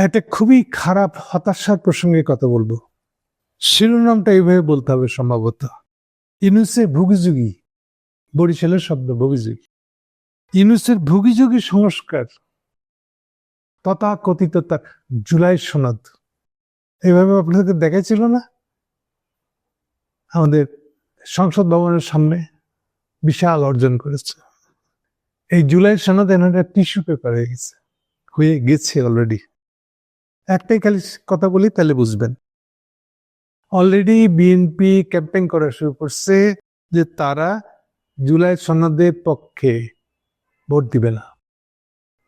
একটা খুবই খারাপ হতাশার প্রসঙ্গে কথা বলব। শিরোনামটা এইভাবে বলতে হবে সম্ভবত। ইনুসের ভুগিযুগি বরিশালের শব্দ ভুগিযুগি। ইনুসের ভুগিযুগি সংস্কার। তথা কথিত তার জুলাই সনদ। এইভাবে আপনাদের দেখাইছিল না? আমাদের সংসদ ভবনের সামনে বিশাল অর্জন করেছে। এই জুলাই সনদ এনারা টিস্যু পেপার হয়ে গেছে। হয়ে গেছে অলরেডি। একটাই খালি কথা বলি, তাহলে বুঝবেন। অলরেডি বিএনপি ক্যাম্পেইন করা শুরু করছে যে তারা জুলাই সনদের পক্ষে ভোট দিবে না।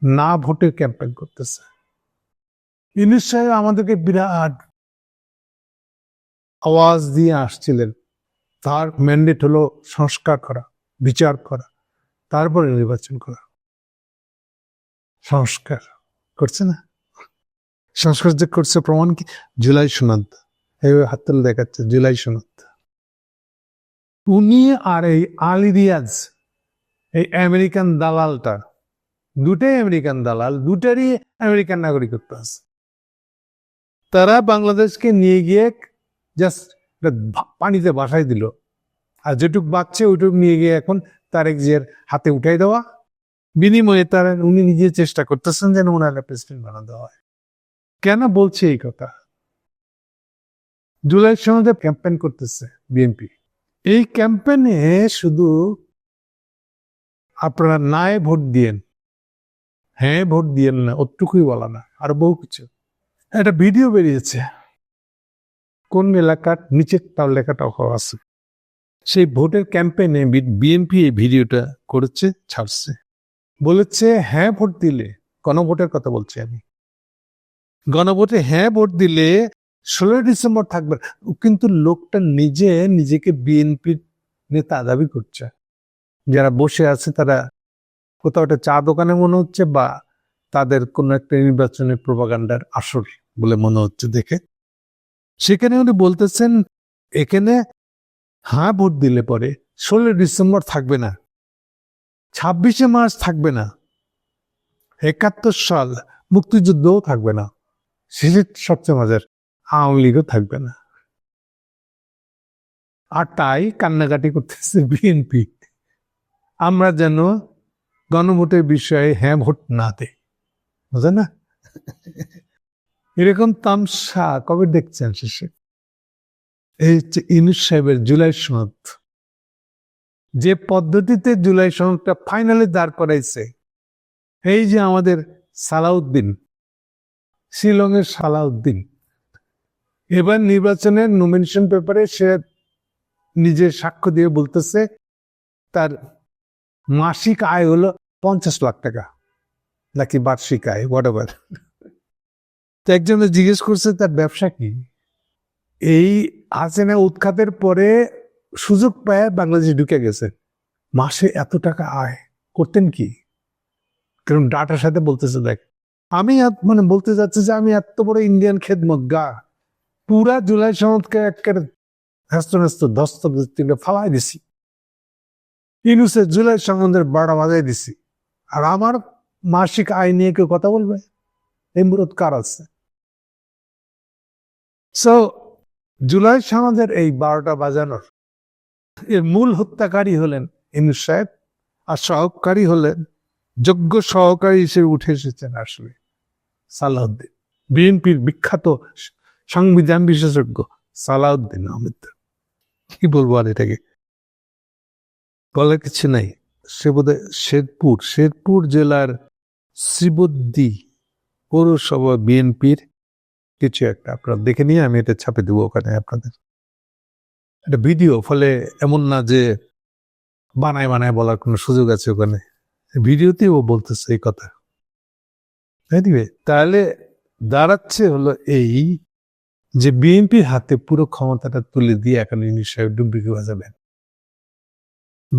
না ভোটের ক্যাম্পেইন করতেছে। ইউনুস সাহেব আমাদেরকে বিরাট আওয়াজ দিয়ে আসছিলেন। তার ম্যান্ডেট হলো সংস্কার করা, বিচার করা, তারপরে নির্বাচন করা। সংস্কার করছে না? সংস্কার যে করছে প্রমাণ কি? জুলাই সনদ এইভাবে হাত তুলে দেখাচ্ছে, জুলাই সনদ উনি আর এই আলী রিয়াজ এই আমেরিকান দালালটা, দুটাই আমেরিকান দালাল, দুটারই আমেরিকান নাগরিকত্ব আছে। তারা বাংলাদেশকে নিয়ে গিয়ে জাস্ট পানিতে বাসায় দিল। আর যেটুক বাচ্চে ওইটুক নিয়ে গিয়ে এখন তারেক জিয়ার হাতে উঠাই দেওয়া। বিনিময়ে তারা উনি নিজে চেষ্টা করতেছেন যেন ওনারা প্রেসিডেন্ট বানাতে হয়। কেন বলছে এই কথা? জুলাই সনদে ক্যাম্পেইন করতেছে বিএনপি এই ক্যাম্পেইনে শুধু আপনারা নাই ভোট দিয়েন। হ্যাঁ ভোট দিয়েন না, ওটুকুই বলা না, আর বহু কিছু। একটা ভিডিও বেরিয়েছে। কোন এলাকার নিচে তার লেখাটা হওয়া আছে। সেই ভোটের ক্যাম্পেইনে বিএনপি এই ভিডিওটা করেছে, ছাড়ছে। বলেছে হ্যাঁ ভোট দিলে, গণভোটের কথা বলছি আমি। গণভোটে হ্যাঁ ভোট দিলে ষোলোই ডিসেম্বর থাকবে। কিন্তু লোকটা নিজে নিজেকে বিএনপির নেতা দাবি করছে। যারা বসে আছে তারা কোথাও একটা চা দোকানে মনে হচ্ছে বা তাদের কোনো একটা নির্বাচনের প্রভাকাণ্ডার আসর বলে মনে হচ্ছে দেখে। সেখানে উনি বলতেছেন, এখানে হ্যাঁ ভোট দিলে পরে ষোলোই ডিসেম্বর থাকবে না, ছাব্বিশে মার্চ থাকবে না, একাত্তর সাল মুক্তিযুদ্ধও থাকবে না। সেটা সবচেয়ে মজার। আওয়ামী লীগও থাকবে না। আর তাই কান্নাকাটি করতেছে বিএনপি। আমরা যেন গণভোটের বিষয়ে হ্যাঁ ভোট না দেই। বুঝে না? এরকম তামসা কবে দেখছেন শেষে? এই হচ্ছে ইনুস সাহেবের জুলাই সনদ। যে পদ্ধতিতে জুলাই সনদটা ফাইনালে দাঁড় করাইছে, এই যে আমাদের সালাউদ্দিন শিলংয়ের সালাউদ্দিন। এবার নির্বাচনের নমিনেশন পেপারে সে নিজে সাক্ষ্য দিয়ে বলতেছে, তার মাসিক আয় হলো পঞ্চাশ লাখ টাকা। নাকি বার্ষিক আয় হোয়াট এভার তো একজনে জিজ্ঞেস করছে, তার ব্যবসা কি? এই হাসিনা উৎখাতের পরে সুযোগ পায় বাংলাদেশে ঢুকে গেছে। মাসে এত টাকা আয় করতেন কি? কারণ ডাটার সাথে বলতেছে, দেখ আমি মানে বলতে যাচ্ছি যে আমি এত বড় ইন্ডিয়ান খেদমত গা পুরা জুলাই সনদকে একের হ্যাস্ত ন্যস্ত ধস্ত ফালাই দিছি। ইনুসের জুলাই সনদের বাড়া বাজাই দিছি। আর আমার মাসিক আয় নিয়ে কেউ কথা বলবে? এই মুরত কার আছে? সো জুলাই সনদের এই বারোটা বাজানোর এর মূল হত্যাকারী হলেন ইনুস সাহেব। আর সহকারী হলেন, যোগ্য সহকারী হিসেবে উঠে এসেছেন আসলে। সালাউদ্দিন। বিএনপির বিখ্যাত সংবিধান বিশেষজ্ঞ সালাউদ্দিন আহমেদ। কি বলব আর এটাকে? বলার কিছু নাই। সে বোধহয় শেরপুর শেরপুর জেলার শ্রীবদ্দি পৌরসভা বিএনপির কিছু একটা। আপনারা দেখে নিয়ে আমি এটা ছাপে দেবো ওখানে আপনাদের। একটা ভিডিও, ফলে এমন না যে বানায় বানায় বলার কোনো সুযোগ আছে ওখানে। ভিডিওতে ও বলতেছে এই কথা। Anyway, তাহলে দাঁড়াচ্ছে হলো এই যে বিএনপির হাতে পুরো ক্ষমতাটা তুলে দিয়ে এখন ইউনিট সাহেব ডুবডুবি বাজাবেন।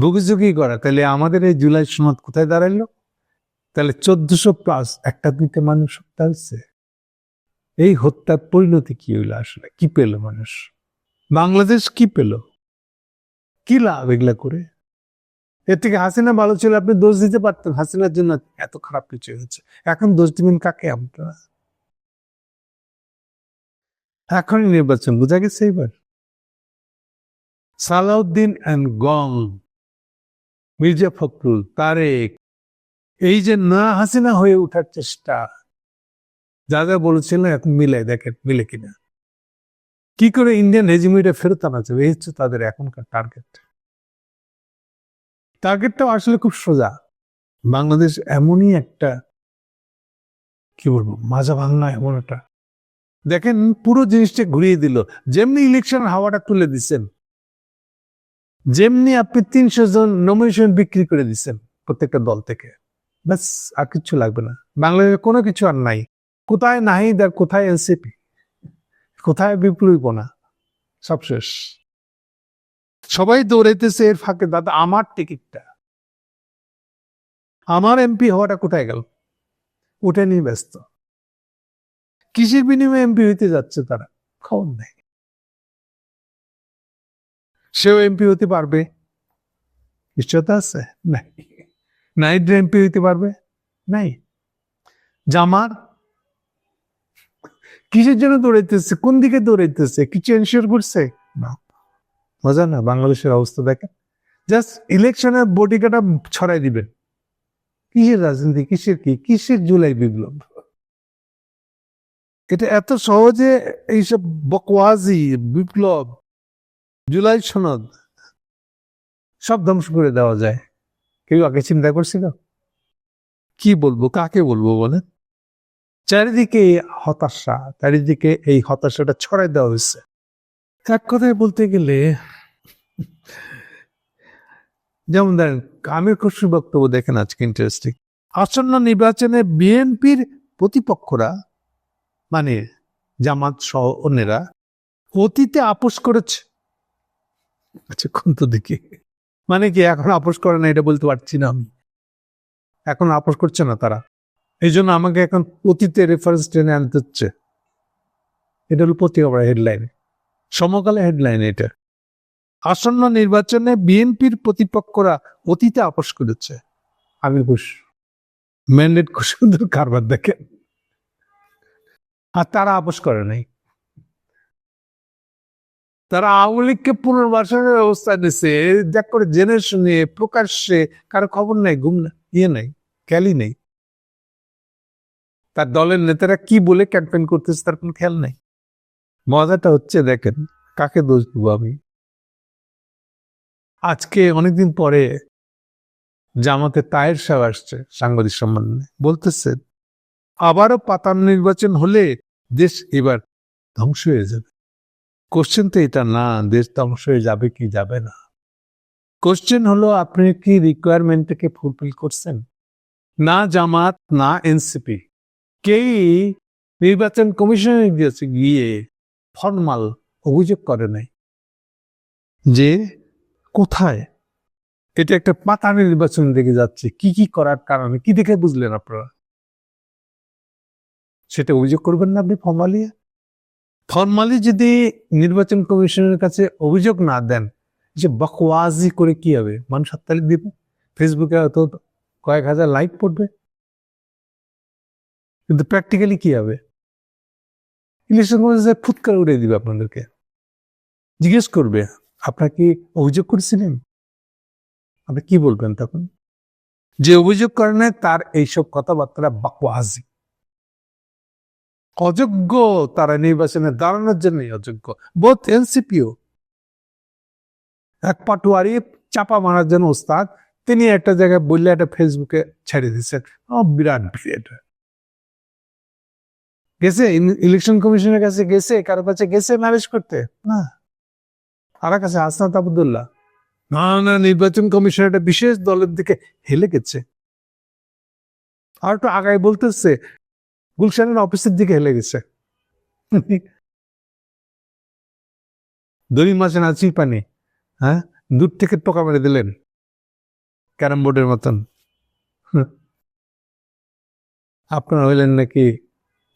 বুকিঝুঁকি করা। তাহলে আমাদের এই জুলাই সনদ কোথায় দাঁড়াইলো? তাহলে চোদ্দশো প্লাস একটা দুইটা মানুষ হত্যা হচ্ছে এই হত্যার পরিণতি কি হইল আসলে? কি পেল মানুষ? বাংলাদেশ কি পেল? কি লাভ এগুলা করে? এর থেকে হাসিনা ভালো ছিল, আপনি দোষ দিতে পারতেন। হাসিনার জন্য এত খারাপ কিছু হয়েছে। এখন দোষ দিবেন কাকে? আপনারা। এখনই নির্বাচন, বোঝা গেছে এবার সালাউদ্দিন অ্যান্ড গং, মির্জা ফখরুল, তারেক, এই যে না হাসিনা হয়ে ওঠার চেষ্টা, যা যা বলেছিলেন এখন মিলে দেখেন মিলে কিনা। কি করে ইন্ডিয়ান রেজিমিটা ফেরত আনা যাবে? এই হচ্ছে তাদের এখনকার টার্গেট টার্গেটটা আসলে খুব সোজা। বাংলাদেশ এমনই একটা, কি বলব, মাজা ভাঙা এমন একটা। দেখেন, পুরো জিনিসটা ঘুরিয়ে দিল। যেমনি ইলেকশন হাওয়াটা তুলে দিচ্ছেন, যেমনি আপনি তিনশো জন নমিনেশন বিক্রি করে দিচ্ছেন প্রত্যেকটা দল থেকে। ব্যাস, আর কিছু লাগবে না। বাংলাদেশে কোনো কিছু আর নাই। কোথায় নাহিদ আর কোথায় এনসিপি? কোথায় বিপ্লবীপনা সব শেষ। সবাই দৌড়াইতেছে, এর ফাঁকে দাদা আমার টিকিটটা। আমার এমপি হওয়াটা কোথায় গেল? ওটা নিয়ে ব্যস্ত। কিসের বিনিময়ে এমপি হইতে যাচ্ছে তারা? খবর নেই। সেও এমপি হতে পারবে? নিশ্চয়তা আছে? নাই। নাইট এমপি হইতে পারবে? নাই। জামার? কিসের জন্য দৌড়াইতেছে? কোন দিকে দৌড়াইতেছে? কিছু এনশিওর করছে না। মজা না? বাংলাদেশের অবস্থা দেখেন। জাস্ট ইলেকশনের বটিকাটা ছড়াই দিবেন কিসের রাজনীতি? কিসের কি? কিসের জুলাই বিপ্লব? এটা এত সহজে এইসব বকওয়াজি, বিপ্লব, জুলাই সনদ সব ধ্বংস করে দেওয়া যায়। কেউ আগে চিন্তা করছিল? কি বলব? কাকে বলব বলেন? চারিদিকে হতাশা, চারিদিকে এই হতাশাটা ছড়াই দেওয়া হয়েছে। এক কথায় বলতে গেলে, যেমন ধরেন আমির খুশি বক্তব্য দেখেন আজকে ইন্টারেস্টিং আসন্ন নির্বাচনে বিএনপির প্রতিপক্ষরা মানে জামাত সহ অন্যেরা, অতীতে আপোষ করেছে। আচ্ছা কোন তো দেখি মানে কি এখন আপোষ করে না, এটা বলতে পারছি না আমি। এখন আপোষ করছে না তারা। এই জন্য আমাকে এখন অতীতে রেফারেন্স টেনে আনতে হচ্ছে। এটা হলো পত্রিকা হেডলাইন সমকালে হেডলাইন এটা। আসন্ন নির্বাচনে বিএনপির প্রতিপক্ষরা অতীতে আপোষ করেছে। আমি খুশ ম্যান্ডেট সুন্দর কারবার দেখেন। আর তারা আপোষ করে নাই। তারা আওয়ামী লীগকে পুনর্বাসনের ব্যবস্থা নিছে। দেখ করে জেনে শুনে প্রকাশ্যে কারও খবর নাই ঘুম না ইয়ে নাই খেয়ালই নেই। তার দলের নেতারা কি বলে ক্যাম্পেইন করতেছে তার কোনো খেয়াল নাই। মজাটা হচ্ছে দেখেন, কাকে দোষ দেবো আমি? আজকে অনেকদিন পরে জামাতে তায়ের সাহেব আসছে সাংবাদিক সম্মেলনে। বলতেছে, আবারও পাতার নির্বাচন হলে দেশ এবার ধ্বংস হয়ে যাবে। কোশ্চেন তো এটা না, দেশ ধ্বংস হয়ে যাবে কি যাবে না? কোশ্চেন হলো, আপনি কি রিকোয়ারমেন্টটাকে ফুলফিল করছেন? না জামাত, না এনসিপি কেই নির্বাচন কমিশনে গিয়ে ফর্মাল অভিযোগ করে নাই যে কোথায়? এটা একটা পাতা নির্বাচন দেখে যাচ্ছে। কি কি করার কারণে? কি দেখে বুঝলেন আপনারা? সেটা অভিযোগ করবেন না আপনি ফর্মালি? ফর্মালি যদি নির্বাচন কমিশনের কাছে অভিযোগ না দেন, যে বকওয়াজি করে কি হবে? মানুষ হাততালি দিবে? ফেসবুকে হয়তো কয়েক হাজার লাইক পড়বে। কিন্তু প্র্যাকটিক্যালি কি হবে? ইলেকশন কমিশন ফুৎকার উড়িয়ে দিবে আপনাদেরকে। জিজ্ঞেস করবে, আপনার কি অভিযোগ করেছিলেন? আপনি কি বলবেন তখন? যে অভিযোগ করে না তার এইসব কথাবার্তা বাকওয়াজি। অযোগ্য তারা নির্বাচনে দাঁড়ানোর জন্যই অযোগ্য। বোধ এনসিপিও এক পাটুয়ারি চাপা মারার জন্য ওস্তাদ, তিনি একটা জায়গায় বললে একটা ফেসবুকে ছেড়ে দিচ্ছেন বিরাট ভিড় গেছে? ইলেকশন কমিশনের কাছে গেছে? কারও কাছে গেছে ম্যারেজ করতে? না। আর কাছে হাসনাত আবদুল্লাহ না না, নির্বাচন কমিশন একটা বিশেষ দলের দিকে হেলে গেছে। আর একটু আগায় বলতেছে, গুলশানের অফিসের দিকে হেলে গেছে। দড়ি মাছে নাচি পানি হ্যাঁ? দূর থেকে টোকা মেরে দিলেন। ক্যারাম বোর্ডের মতন। আপনারা হইলেন নাকি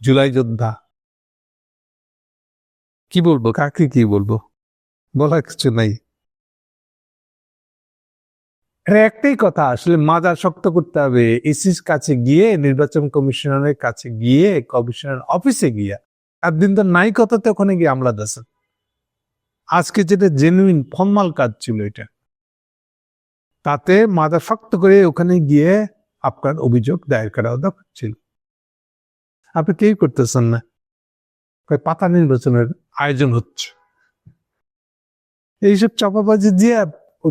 জুলাই যোদ্ধা। কি বলব? কাকে কি বলব? বলার কিছু নাই। একটাই কথা আসলে মাজা শক্ত করতে হবে। ইসির কাছে গিয়ে নির্বাচন কমিশনারের কাছে গিয়ে কমিশনার অফিসে গিয়ে একদিন তো নাই কথা তো ওখানে গিয়ে আমলা দিয়েছেন আজকে যেটা জেনুইন ফর্মাল কাজ ছিল এটা। তাতে মাথা শক্ত করে ওখানে গিয়ে আপনার অভিযোগ দায়ের করা দরকার ছিল। আপনি কেই করতেছেন না? পাতা নির্বাচনের আয়োজন হচ্ছে। এইসব চাপাবাজি দিয়ে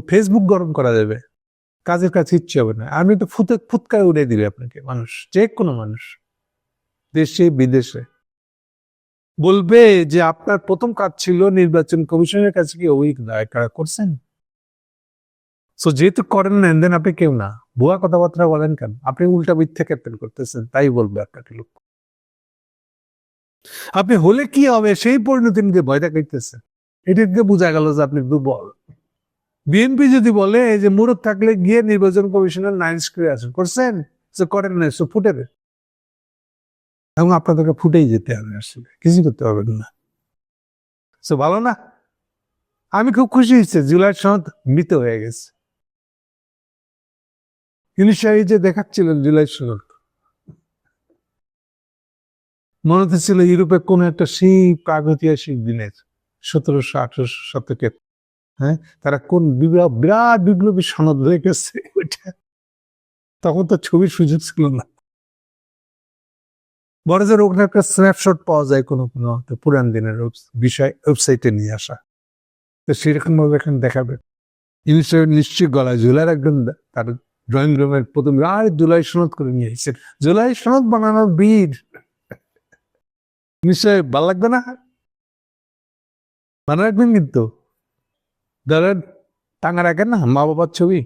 ফেসবুক গরম করা যাবে। কাজের কাছে ইচ্ছে হবে না। আমি তো ফুতে, ফুৎকায় উড়ে দিবে আপনাকে, মানুষ, যে কোনো মানুষ। দেশে, বিদেশে। বলবে যে আপনার প্রথম কাজ ছিল নির্বাচন কমিশনের কাছে কি অভিযোগ দায়ের করা করছেন? সো যেহেতু করেন না দেন আপনি কেউ না। ভুয়া কথাবার্তা বলেন কেন? আপনি উল্টা মিথ্যে ক্যাপ্টেন করতেছেন, তাই বলবে আপনাকে লোক। আপনি হলে কি হবে? সেই পরিণতি নিতে ভয় দেখাইতেছে। এটিকে বোঝা গেল যে আপনি দুর্বল। বিএনপি যদি বলে যে মুরত থাকলে গিয়ে নির্বাচন কমিশনের নাইন স্ক্রিয়ে আসেন করছেন সে করেন না সে ফুটে এবং আপনাদেরকে ফুটেই যেতে হবে আসলে কিছু করতে হবে না। সো ভালো না? আমি খুব খুশি হয়েছে, জুলাই সনদ মৃত হয়ে গেছে। ইনিশিয়ালি যে দেখাচ্ছিলেন জুলাই সনদ মনে হচ্ছিল ইউরোপে কোন একটা সেই প্রাগৈতিহাসিক দিনের সতেরোশো আঠারোশো শতকের হ্যাঁ? তারা কোন বিরাট বিপ্লবী সনদ রেখেছে ওইটা। তখন তো ছবির সুযোগ ছিল না। বড় যে ওখানে একটা স্ন্যাপশট পাওয়া যায় কোনো কোনো পুরান দিনের বিষয়, ওয়েবসাইটে নিয়ে আসা। তো সেরকম ভাবে এখানে দেখাবে। নিশ্চয় নিশ্চয়ই গলায় জুলাই একজন তার ড্রয়িং রুমের প্রথম আর জুলাই সনদ করে নিয়ে এসেছেন জুলাই সনদ বানানোর বীর নিশ্চয় ভালো লাগবে না? মনে রাখবেন কিন্তু। ধরেন, টাঙা রাখেন না মা বাবার ছবি।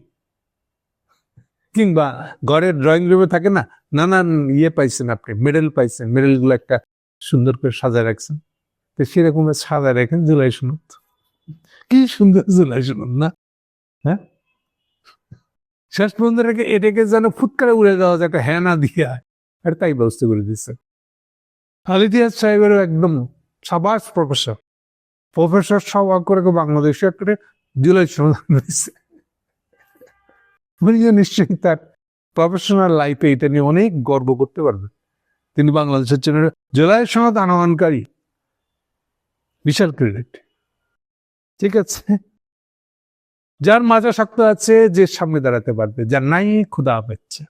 কিংবা ঘরের ড্রয়িং রুমে থাকে না, নানান ইয়ে পাইছেন আপনি মেডেল পাইছেন মেডেলগুলো একটা সুন্দর করে সাজায় রাখছেন। তো সেরকম সাজায় রাখেন জুলাই সনদ। কি সুন্দর জুলাই সনদ না? হ্যাঁ? শেষ পর্যন্ত এটাকে যেন ফুৎকারে উড়ে যাওয়া যায়, একটা হ্যাঁ না দিয়া। আর তাই ব্যবস্থা করে দিচ্ছে আলিদিয়াস সাহেবেরও একদম সাবাস প্রফেসর। প্রফেসর সব করে বাংলাদেশে একটা জুলাই সমাধান হয়েছে নিশ্চয়ই তার প্রফেশনাল লাইফে এটা নিয়ে অনেক গর্ব করতে পারবে। তিনি বাংলাদেশের জন্য জুলাই সনদ আনয়নকারী বিশাল ক্রেডিট। ঠিক আছে? যার মাজা শক্ত আছে, যে সামনে দাঁড়াতে পারবে, যার নাই ক্ষুদা পাচ্ছে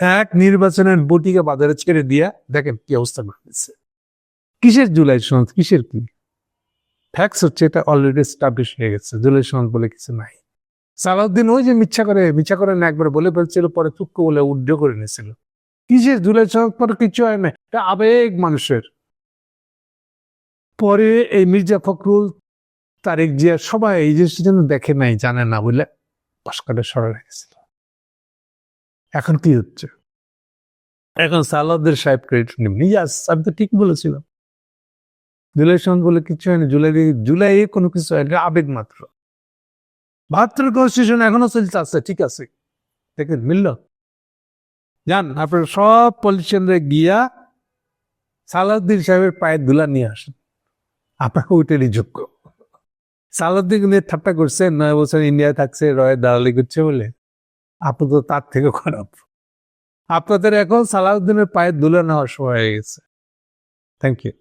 এক নির্বাচনের বটিকে বাজারে ছেড়ে দিয়া দেখেন কি অবস্থা ঘটেছে কিসের জুলাই সনদ? কিসের কি? ফ্যাক্স হচ্ছে এটা অলরেডি স্টাবলিশ হয়ে গেছে, জুলাই সনদ বলে কিছু নাই। সালাউদ্দিন ওই যে মিথ্যা করে মিথ্যা করে না একবার বলে ফেলছিল, পরে চুক্ক বলে উড্ড করে নিয়েছিল। কিসের জুলাই সনদ? পরে কিছু হয় না, এটা আবেগ মানুষের। পরে এই মির্জা ফখরুল, তারেক জিয়া সবাই এই জিনিসটা যেন দেখে নাই, জানে না বলে পাশকাটে সরে রেখেছিল এখন কি হচ্ছে? এখন সালাউদ্দিন সাহেব ক্রেডিট নেবেন ইয়াস আমি তো ঠিক বলেছিলাম। জুলাই সনদ বলে কিছু হয়নি, জুলাই জুলাই কোনো কিছু হয়নি, আবেগ মাত্র। বাহাত্তর কনস্টিটিউশন এখনও চলতে আছে, ঠিক আছে। দেখেন, মিলল? যান, আপনার সব পলিটিশিয়ানরা গিয়া সালাউদ্দিন সাহেবের পায়ের ধুলা নিয়ে আসেন। আপনাকে ওইটারই যোগ্য। সালাউদ্দিন ঠাট্টা করছে, নয় বছর ইন্ডিয়ায় থাকছে, রয়ের দালালি করছে বলে। আপনি তো তার থেকে খারাপ। আপনাদের এখন সালাউদ্দিনের পায়ে দুলে নেওয়ার সময় হয়ে গেছে। Thank you